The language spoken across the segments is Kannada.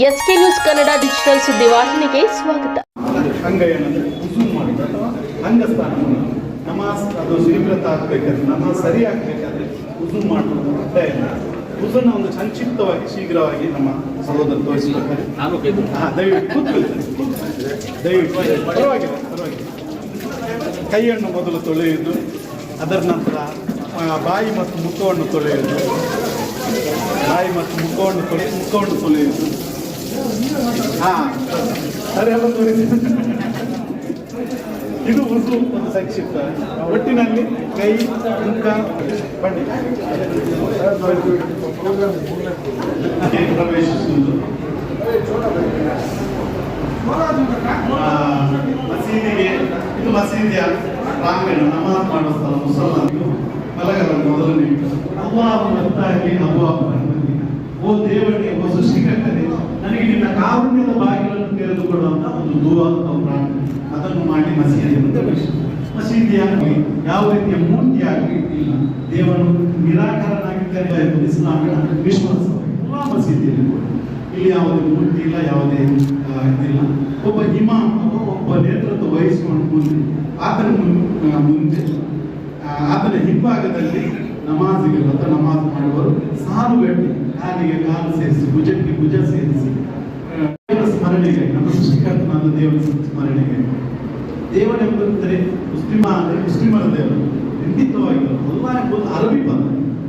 ಎಸ್ಕೆ ನ್ಯೂಸ್ ಕನ್ನಡ ಡಿಜಿಟಲ್ ಸುದ್ದಿವಾಹಿನಿಗೆ ಸ್ವಾಗತ. ನಮಾಜ್ ಅದು ಆಗ್ಬೇಕಾದ್ರೆ ನಮಾಜ್ ಸರಿ ಆಗ್ಬೇಕಾದ್ರೆ ಒಂದು ಸಂಕ್ಷಿಪ್ತವಾಗಿ ಶೀಘ್ರವಾಗಿ ನಮ್ಮ ಸಹೋದರ ತೋರಿಸಬೇಕಾದ್ರೆ ನಾನು ದಯವಿಟ್ಟು. ದಯವಿಟ್ಟು ಪರವಾಗಿಲ್ಲ ಪರವಾಗಿಲ್ಲ. ಕೈಯನ್ನು ಮೊದಲು ತೊಳೆಯುವುದು ಅದರ ನಂತರ ಬಾಯಿ ಮತ್ತು ಮುಖವನ್ನು ತೊಳೆಯುವುದು ಬಾಯಿ ಮತ್ತು ಮುಖವನ್ನು ತೊಳೆ ಮುಖವನ್ನು ತೊಳೆಯುವುದು ಹಾ. ಇದು ಉರ್ದು ಒಂದು ಸಂಕ್ಷಿಪ್ತ ಒಟ್ಟಿನಲ್ಲಿ ಕೈ ಮುಖ ಪ್ರವೇಶಿಸುವುದು ಆ, ಮಸೀದಿಗೆ ಇದು ಮಸೀದಿಯ ಪ್ರಾಂಗಣ ನಮಾಜ್ ಮಾಡುವ ಸ್ಥಳ ಮುಸಲ್ಮಾನಿಗೂ ಮಲಗರ ಮೊದಲನೇ ಅಲ್ಲಾಹು ನಮ್ಮ ಅಲ್ಲಾಹು ರಹಮತಿ. ಓ ದೇವರಿಗೆ ಓ ಸೃಷ್ಟಿಕರ್ತನೆ ಕಾರುಣ್ಯದ ಬಾಗಿಲನ್ನು ತೆರೆದುಕೊಳ್ಳುವಂತ ಒಂದು ಅಥವಾ ಪ್ರಾರ್ಥನೆ ಅದನ್ನು ಮಾಡಿ ಮಸೀದಿ ಮುಂದೆ ಮಸೀದಿಯಾಗಲಿ ಯಾವ ರೀತಿಯ ಮೂರ್ತಿಯಾಗಲಿ ಇಲ್ಲ. ದೇವನು ನಿರಾಕರನಾಗಿದ್ದಾರೆ ಎಂದು ಇಸ್ಲಾಮಿನ ವಿಶ್ವಾಸ ಎಲ್ಲ ಮಸೀದಿಯಲ್ಲಿ ಇಲ್ಲಿ ಯಾವುದೇ ಮೂರ್ತಿ ಇಲ್ಲ, ಯಾವುದೇ ಇದಿಲ್ಲ. ಒಬ್ಬ ಅಥವಾ ಒಬ್ಬ ನೇತೃತ್ವ ವಹಿಸಿಕೊಂಡು ಮುಂದೆ ಆತನ ಮುಂದೆ ಆತನ ಹಿಂಭಾಗದಲ್ಲಿ ನಮಾಜಿಗೆ ಅಥವಾ ನಮಾಜ್ ಸ್ಮರಣೆಗೆ, ನಮ್ಮ ಸೃಷ್ಟಿಕರ್ತನಾದ ದೇವರ ಸ್ಮರಣೆಗೆ. ದೇವರೆಂಬಂದರೆ ಮುಸ್ಲಿಮ ಅಂದರೆ ಮುಸ್ಲಿಮರ ದೇವರು. ಖಂಡಿತವಾಗಿ ಅಲ್ಲಾ ಎಂಬುದು ಅರಬಿ ಪದ.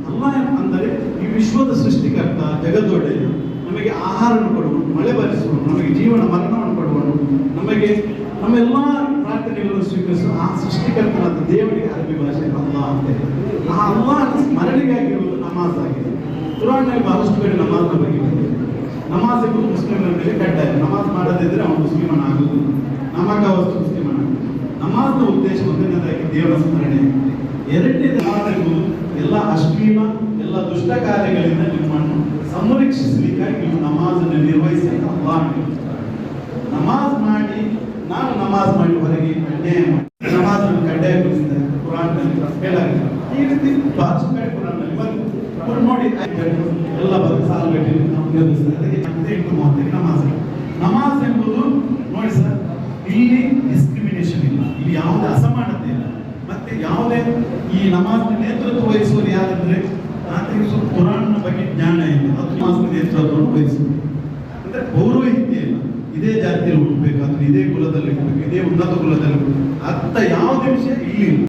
ಅಲ್ಲಾ ಅಂದರೆ ಈ ವಿಶ್ವದ ಸೃಷ್ಟಿಕರ್ತ ಜಗದೊಡೆಯ ನಮಗೆ ಆಹಾರವನ್ನು ಕೊಡುವನು, ಮಳೆ ಬರಿಸುವನು, ನಮಗೆ ಜೀವನ ಮರಣವನ್ನು ಕೊಡುವನು, ನಮಗೆ ನಮ್ಮೆಲ್ಲ ಪ್ರಾರ್ಥನೆಗಳನ್ನು ಸ್ವೀಕರಿಸುವ ಆ ಸೃಷ್ಟಿಕರ್ತನಾದ ದೇವರಿಗೆ ಅರಬಿ ಭಾಷೆ ಅಲ್ಲ ಅಂತ. ಆ ಅಲ್ಲಾಹನ ಸ್ಮರಣೆಗಾಗಿರುವುದು ನಮಾಜ್ ಆಗಿದೆ. ಕುರಾನ್ನಲ್ಲಿ ಬಹಳಷ್ಟು ಕಡೆ ನಮಾಜ್ ಮುಸ್ಲಿಮರ ಕಡ್ಡಾಯ ನಮಾಜ್ ಮಾಡದಿದ್ದರೆ ಅವನು ಮುಸ್ಲಿಮನಾಗುವುದು ನಮಗ ವಸ್ತು ಮುಸ್ಲಿಮನ. ನಮಾಜ್ನ ಉದ್ದೇಶ ಒಂದನೇದಾಗಿ ದೇವರ ಸ್ಮರಣೆ. ಎರಡನೇ ನಮಾಜ್ ಎಂಬುದು ಎಲ್ಲ ಅಶ್ಲೀಲ, ಎಲ್ಲ ದುಷ್ಟ ಕಾರ್ಯಗಳಿಂದ ನಿಮ್ಮನ್ನು ಸಂರಕ್ಷಿಸಲಿಕ್ಕಾಗಿ ನೀವು ನಮಾಜನ್ನು ನಿರ್ವಹಿಸಿ ಅಲ್ಲಾಹ್ ನಮಾಜ್ ಮಾಡಿ, ನಾನು ನಮಾಜ್ ಮಾಡಿ ಹೊರಗೆ ಅನ್ಯಾಯ ಮಾಡಿ. ನಮಾಜ್ ಕಡ್ಡಾಯಗೊಳಿಸಿದ್ದಾರೆ ಕುರಾನ್ನಲ್ಲಿ ಹೇಳಾಗಿದೆ ಈ ರೀತಿ ಕಡೆ ಕುರಾನ್ನಲ್ಲಿ ಬಂದು ನೋಡಿ ಎಲ್ಲ ಬಂದು ಸಾಲುಗಟ್ಟಿ ನಾವು ನಿರ್ವಹಿಸಿದ್ರೆ ಅದಕ್ಕೆ ಮತ್ತೆ ಎಂಟು ಮೂವತ್ತಕ್ಕೆ ನಮಾಜ್ ನಮಾಜ್ ಎಂಬುದು ನೋಡಿ ಸರ್ ಇಲ್ಲಿ ಡಿಸ್ಕ್ರಿಮಿನೇಷನ್ ಇಲ್ಲ ಇಲ್ಲಿ ಯಾವುದೇ ಅಸಮಾನತೆ ಇಲ್ಲ. ಮತ್ತೆ ಯಾವುದೇ ಈ ನಮಾಜ್ ನೇತೃತ್ವ ವಹಿಸುವರು ಯಾರಂದ್ರೆ ಆತನಿಗೆ ಕುರಾನ್ನ ಬಗ್ಗೆ ಜ್ಞಾನ ಇಲ್ಲ. ಅದು ನಮಾಜ್ ನೇತೃತ್ವವನ್ನು ವಹಿಸುವುದು. ಅಂದ್ರೆ ಪೌರೋಹಿತ್ಯ ಇಲ್ಲ. ಇದೇ ಜಾತಿಯಲ್ಲಿ ಹುಟ್ಟಬೇಕಾದ್ರೆ ಇದೇ ಕುಲದಲ್ಲಿ ಹುಟ್ಟಬೇಕು, ಇದೇ ಉನ್ನತ ಕುಲದಲ್ಲಿ ಹುಟ್ಟಬೇಕು. ಅಂತ ಯಾವುದೇ ವಿಷಯ ಇಲ್ಲ